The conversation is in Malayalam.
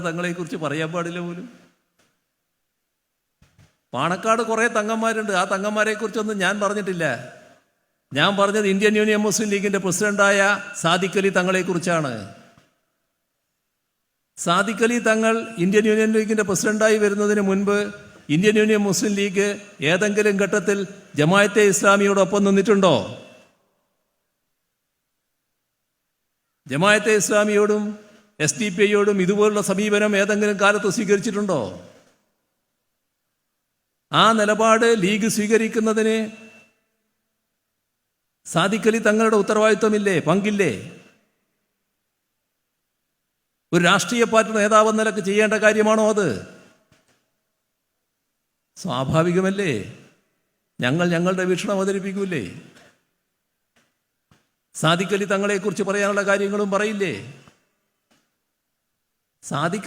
തങ്ങളെക്കുറിച്ച് പറയാൻ പാടില്ല പോലും. പാണക്കാട് കുറേ തങ്ങന്മാരുണ്ട്. ആ തങ്ങന്മാരെ കുറിച്ചൊന്നും ഞാൻ പറഞ്ഞിട്ടില്ല. ഞാൻ പറഞ്ഞത് ഇന്ത്യൻ യൂണിയൻ മുസ്ലിം ലീഗിന്റെ പ്രസിഡന്റായ സാദിഖ് അലി തങ്ങളെക്കുറിച്ചാണ്. സാദിഖ് അലി തങ്ങൾ ഇന്ത്യൻ യൂണിയൻ ലീഗിന്റെ പ്രസിഡന്റായി വരുന്നതിന് മുൻപ് ഇന്ത്യൻ യൂണിയൻ മുസ്ലിം ലീഗ് ഏതെങ്കിലും ഘട്ടത്തിൽ ജമായത്തെ ഇസ്ലാമിയോടൊപ്പം നിന്നിട്ടുണ്ടോ? ജമായത്തെ ഇസ്ലാമിയോടും എസ് ഡി പി ഐയോടും ഇതുപോലുള്ള സമീപനം ഏതെങ്കിലും കാലത്ത് സ്വീകരിച്ചിട്ടുണ്ടോ? ആ നിലപാട് ലീഗ് സ്വീകരിക്കുന്നതിന് സാധിക്കലി തങ്ങളുടെ ഉത്തരവാദിത്വമില്ലേ? പങ്കില്ലേ? ഒരു രാഷ്ട്രീയ പാർട്ടി നേതാവ് നിലയ്ക്ക് ചെയ്യേണ്ട കാര്യമാണോ അത്? സ്വാഭാവികമല്ലേ? ഞങ്ങൾ ഞങ്ങളുടെ വീക്ഷണം അവതരിപ്പിക്കൂലേ? സാധിക്കലി തങ്ങളെക്കുറിച്ച് പറയാനുള്ള കാര്യങ്ങളും പറയില്ലേ? സാദിഖ്